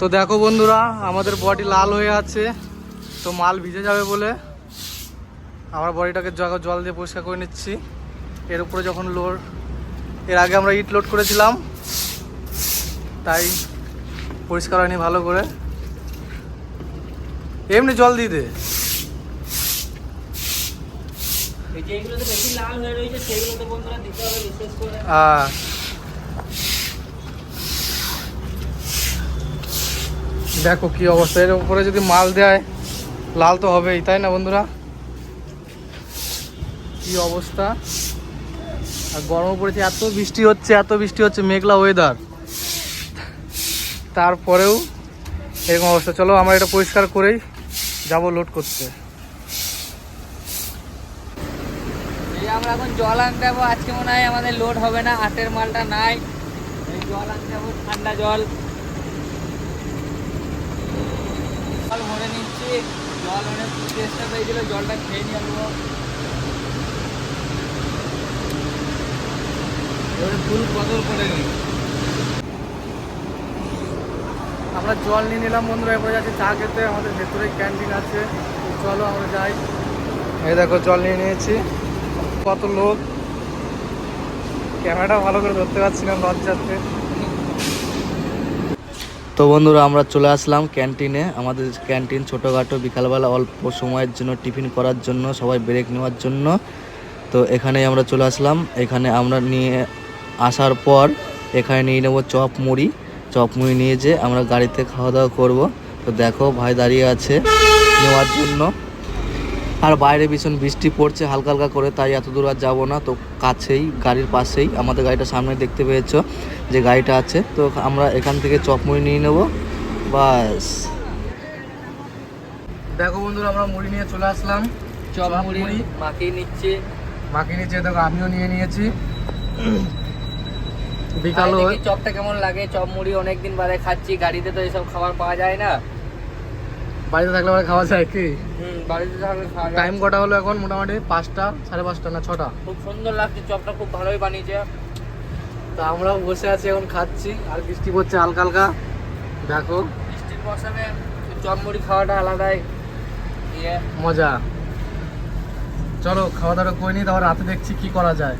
তো দেখো বন্ধুরা আমাদের বডি লাল হয়ে আছে তো মাল ভিজে যাবে বলে আমরা বডিটাকে জগ জল দিয়ে পরিষ্কার করে নিচ্ছি। এর উপরে যখন লোড এর আগে আমরা ইট লোড করেছিলাম তাই পরিষ্কার হয়নি ভালো করে। এমনি জল দিয়ে দে। হয়ে। দেখো কি অবস্থা। এর উপরে যদি মাল দেয়, লাল তো হবেই, তাই না বন্ধুরা? কি অবস্থা। আর গরম পড়েছে এত বৃষ্টি হচ্ছে, এত বৃষ্টি হচ্ছে, মেঘলা ওয়েদার তারপরেও এরকম অবস্থা। চলো আমরা এটা পরিষ্কার করেই যাব লোড করতে। আমরা এখন জল আনতে যাব। আজকে মনে হয় আমাদের লোড হবে না আটের মালটা নাই। জল আনতে যাব, ঠান্ডা জল জল। জল অনেক চেষ্টা পেয়েছিল জলটা খেয়ে নিয়ে আসব। এবারে ফুল বদল করে নিই আমরা জল নিয়ে নিলাম বন্ধুরা এরপরে যাচ্ছি চা খেতে। আমাদের ভেতরে ক্যান্টিন আছে। চলো আমরা যাই। এই দেখো জল নিয়ে নিয়েছি। কত লোক। ক্যামেরাটা ভালো করে ধরতে পারছি না লজ্জাতে। তো বন্ধুরা, আমরা চলে আসলাম ক্যান্টিনে। আমাদের ক্যান্টিন ছোটোখাটো, বিকালবেলা অল্প সময়ের জন্য টিফিন করার জন্য, সবাই ব্রেক নেওয়ার জন্য। তো এখানেই আমরা চলে আসলাম। এখানে আমরা নিয়ে আসার পর এখানে নিয়ে নেব চপ মুড়ি। চপ মুড়ি নিয়ে যে আমরা গাড়িতে খাওয়া দাওয়া করব। তো দেখো, ভাই দাঁড়িয়ে আছে নেওয়ার জন্য। আর বাইরে ভীষণ বৃষ্টি পড়ছে হালকা হালকা করে তাই এত দূর আর যাব না। তো কাছেই গাড়ির পাশেই আমাদের গাড়িটা সামনে দেখতে পেয়েছ যে গাড়িটা আছে। তো আমরা এখান থেকে চপ মুড়ি নিয়ে নেব বাস। দেখো বন্ধুরা আমরা মুড়ি নিয়ে চলে আসলাম। চপ মুড়ি। মাখিয়ে নিচ্ছে। মাকে নিচ্ছে দেখো আমিও নিয়ে নিয়েছি। খাই বিকালও চপটা কেমন লাগে চপ মুড়ি অনেকদিন বাদে খাচ্ছি গাড়িতে তো এসব খাবার পাওয়া যায় না। বাড়িতে থাকলে আবার খাওয়া যায় কি? বাড়িতে খাওয়া টাইম কটা হলো এখন? মোটামুটি পাঁচটা সাড়ে পাঁচটা না ছটা? খুব সুন্দর লাগছে চপটা খুব ভালোই বানিয়েছে। তো আমরাও বসে আছি এখন খাচ্ছি। আর বৃষ্টি পড়ছে হালকা হালকা। দেখো। বৃষ্টির মৌসুমে চপ মুড়ি খাওয়াটা আলাদাই ইয়ে। মজা। চলো খাওয়া দাওয়া করে নিই তারপর রাতে দেখছি কি করা যায়।